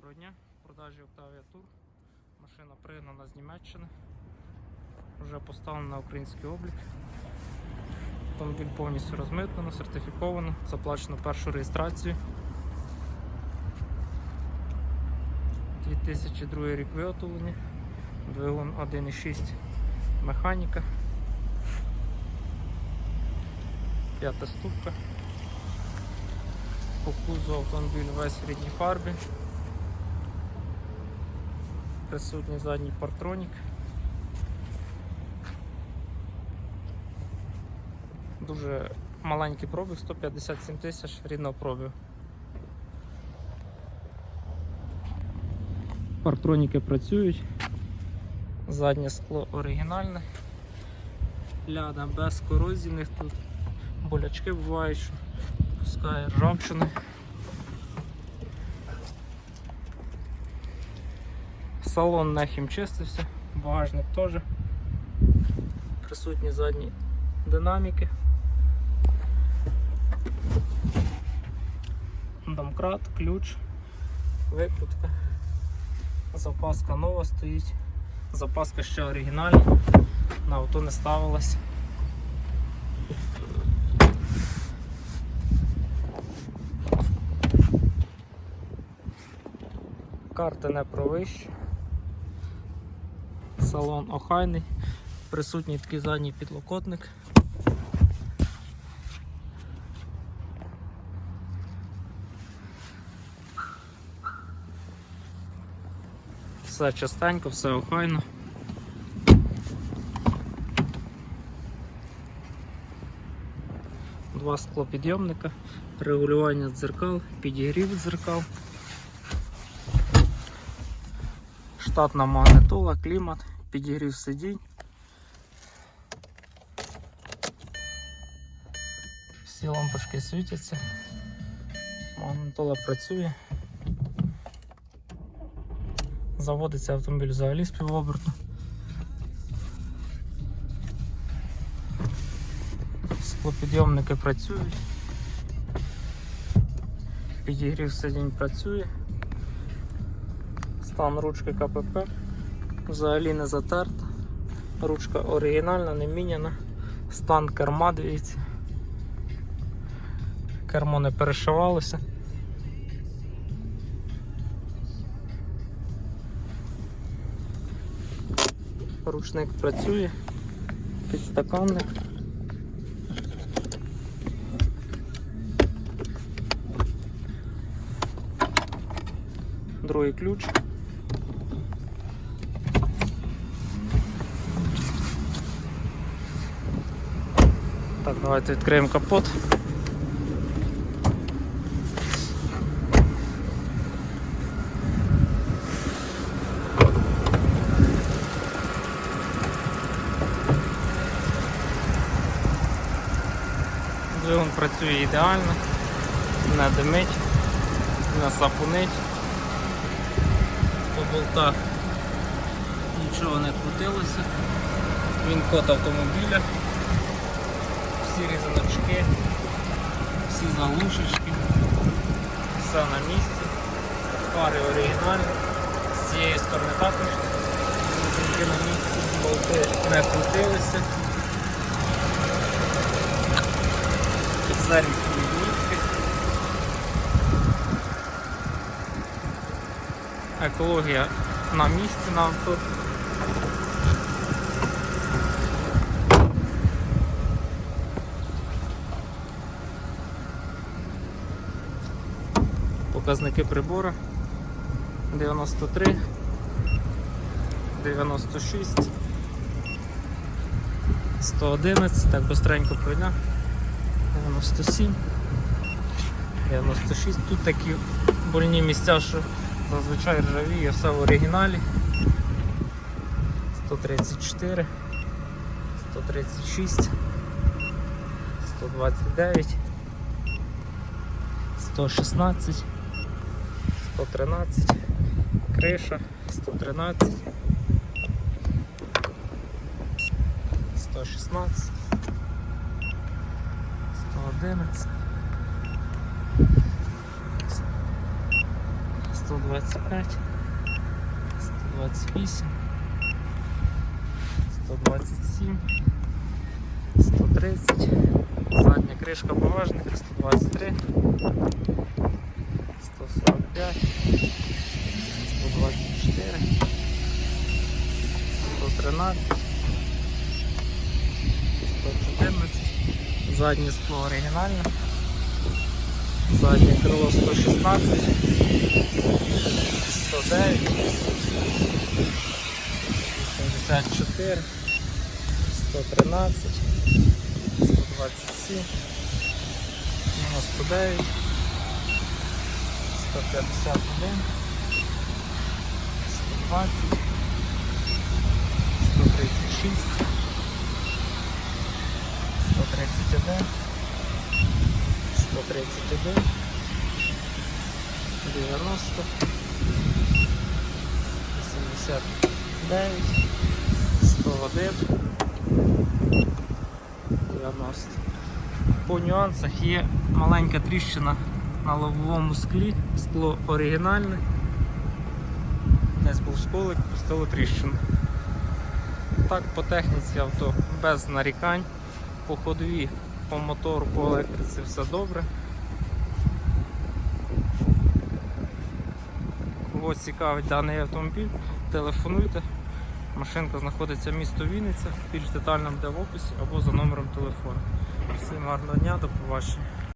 Доброго дня, в продажі Octavia Tour. Машина пригнана з Німеччини. Вже поставлена на український облік. Автомобіль повністю розмитнено, сертифіковано, заплачено першу реєстрацію. 2002 рік виготовлення, двигун 1.6 механіка, п'ята ступка. По кузову автомобіль весь в рідній фарбі. Присутній задній партронік. Дуже маленький пробіг, 157 тисяч рідного пробігу. Партроніки працюють. Заднє скло оригінальне. Ляда без корозійних тут болячки бувають, що пускає ржавчини. Салон не хімчистився, багажник теж. Присутні задні динаміки. Домкрат, ключ, викрутка. Запаска нова стоїть. Запаска ще оригінальна, на авто не ставилась. Карти не провищі. Салон охайний, присутній такий задній підлокотник. Все частенько, все охайно. Два склопідйомника, регулювання дзеркал, підігрів дзеркал. Штатна магнитола, клімат, підігрів сидінь. Всі лампочки світяться. Магнитола працює. Заводиться автомобіль взагалі з півоберту. Склопідйомники працюють. Підігрів сидінь працює. Стан ручки КПП взагалі не затерта. Ручка оригінальна, не міняна. Стан керма, дивіться. Кермо не перешивалося. Ручник працює, підстаканник. Другий ключ. Так, давайте відкриємо капот. Двигун працює ідеально, не димить, не сапунить. По болтах нічого не крутилося. Він код автомобіля, всі різаночки, всі заглушечки, все на місці, фари оригінальні, з цієї сторони також різанки на місці, болти не крутилися. Підзарівські відмітки. Екологія на місці на авто. Показники прибора 93, 96, 111, так быстренько пройдемо. 97, 96. Тут такі больні місця, що зазвичай ржавіє, все в оригіналі. 134, 136, 129, 116, 113, криша, 113, 116. 111 125, 128, 127, 130, задня кришка багажника 123, 113, 114, заднє скло оригінальне, заднє крило 116, 109, 84, 113, 127, 99, 151, 120, 136, 131, 131, 90, 89, 101, 90. По нюансах є маленька тріщина на лобовому склі, скло оригінальне. Десь був сколик, пустило тріщину. Так, по техніці авто без нарікань, по ходові, по мотору, по електриці все добре. Кого цікавить даний автомобіль, телефонуйте. Машинка знаходиться в місто Вінниця, більш детально буде в описі або за номером телефону. Всім гарного дня, до побачення.